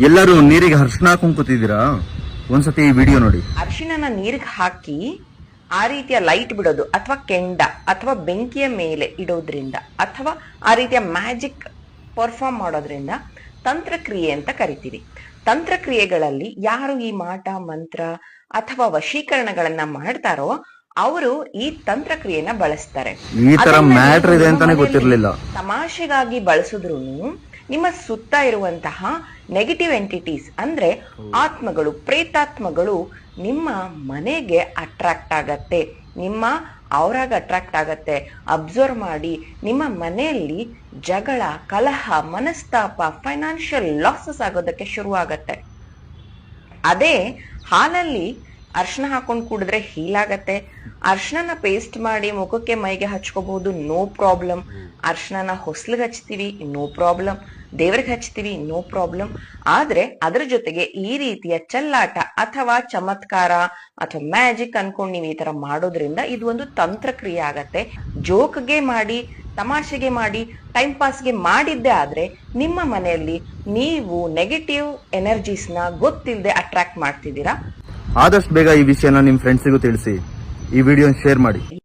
ಎಲ್ಲರೂ ನೀರಿಗೆ ಅರ್ಶನ ಕುಂಕುತ್ತಿದ್ದೀರಾ ಒಂದ್ಸತಿ ಈ ವಿಡಿಯೋ ನೋಡಿ. ಅರಿಶಿಣನ ನೀರಿಗೆ ಹಾಕಿ ಆ ರೀತಿಯ ಲೈಟ್ ಬಿಡೋದು ಅಥವಾ ಕೆಂಡ ಅಥವಾ ಬೆಂಕಿಯ ಮೇಲೆ ಇಡೋದ್ರಿಂದ ಅಥವಾ ಆ ರೀತಿಯ ಮ್ಯಾಜಿಕ್ ಪರ್ಫಾರ್ಮ್ ಮಾಡೋದ್ರಿಂದ ತಂತ್ರಕ್ರಿಯೆ ಅಂತ ಕರಿತೀವಿ. ತಂತ್ರಕ್ರಿಯೆಗಳಲ್ಲಿ ಯಾರು ಈ ಮಾಟ ಮಂತ್ರ ಅಥವಾ ವಶೀಕರಣಗಳನ್ನ ಮಾಡ್ತಾರೋ ಅವರು ಈ ತಂತ್ರಕ್ರಿಯೆನ ಬಳಸ್ತಾರೆ. ಈ ತರ ಮ್ಯಾಟರ್ ಇದೆ ಅಂತಾನೆ ಗೊತ್ತಿರ್ಲಿಲ್ಲ. ತಮಾಷೆಗಾಗಿ ಬಳಸಿದ್ರು ನಿಮ್ಮ ಸುತ್ತ ಇರುವಂತಹ ನೆಗೆಟಿವ್ ಎಂಟಿಟೀಸ್ ಅಂದ್ರೆ ಆತ್ಮಗಳು ಪ್ರೇತಾತ್ಮಗಳು ನಿಮ್ಮ ಮನೆಗೆ ಅಟ್ರಾಕ್ಟ್ ಆಗತ್ತೆ. ನಿಮ್ಮ ಅವರಾಗ ಅಟ್ರಾಕ್ಟ್ ಆಗತ್ತೆ. ಅಬ್ಸರ್ವ್ ಮಾಡಿ ನಿಮ್ಮ ಮನೆಯಲ್ಲಿ ಜಗಳ ಕಲಹ ಮನಸ್ತಾಪ ಫೈನಾನ್ಷಿಯಲ್ ಲಾಸಸ್ ಆಗೋದಕ್ಕೆ ಶುರು ಆಗತ್ತೆ ಅದೇ ಹಾಲಲ್ಲಿ ಅರ್ಶನ ಹಾಕೊಂಡು ಕುಡಿದ್ರೆ ಹೀಲ್ ಆಗತ್ತೆ. ಅರ್ಶನನ ಪೇಸ್ಟ್ ಮಾಡಿ ಮುಖಕ್ಕೆ ಮೈಗೆ ಹಚ್ಕೋಬಹುದು ನೋ ಪ್ರಾಬ್ಲಮ್ ಅರ್ಶನನ ಹೊಸ್ಲಿಗೆ ಹಚ್ತೀವಿ ನೋ ಪ್ರಾಬ್ಲಮ್ ದೇವ್ರಿಗೆ ಹಚ್ತೀವಿ ನೋ ಪ್ರಾಬ್ಲಮ್ ಆದ್ರೆ ಅದ್ರ ಜೊತೆಗೆ ಈ ರೀತಿಯ ಚಲ್ಲಾಟ ಅಥವಾ ಚಮತ್ಕಾರ ಅಥವಾ ಮ್ಯಾಜಿಕ್ ಅನ್ಕೊಂಡು ನೀವು ಈ ತರ ಮಾಡೋದ್ರಿಂದ ಇದು ಒಂದು ತಂತ್ರಕ್ರಿಯೆ ಆಗತ್ತೆ. ಜೋಕ್ಗೆ ಮಾಡಿ, ತಮಾಷೆಗೆ ಮಾಡಿ ಟೈಮ್ ಪಾಸ್ಗೆ ಮಾಡಿದ್ದೆ ಆದ್ರೆ ನಿಮ್ಮ ಮನೆಯಲ್ಲಿ ನೀವು ನೆಗೆಟಿವ್ ಎನರ್ಜೀಸ್ನ ಗೊತ್ತಿಲ್ಲದೆ ಅಟ್ರಾಕ್ಟ್ ಮಾಡ್ತಿದ್ದೀರಾ? ಆದಷ್ಟು ಬೇಗ ಈ ವಿಷಯನ ನಿಮ್ ಫ್ರೆಂಡ್ಸಿಗೂ ತಿಳಿಸಿ. ಈ ವಿಡಿಯೋನ ಶೇರ್ ಮಾಡಿ.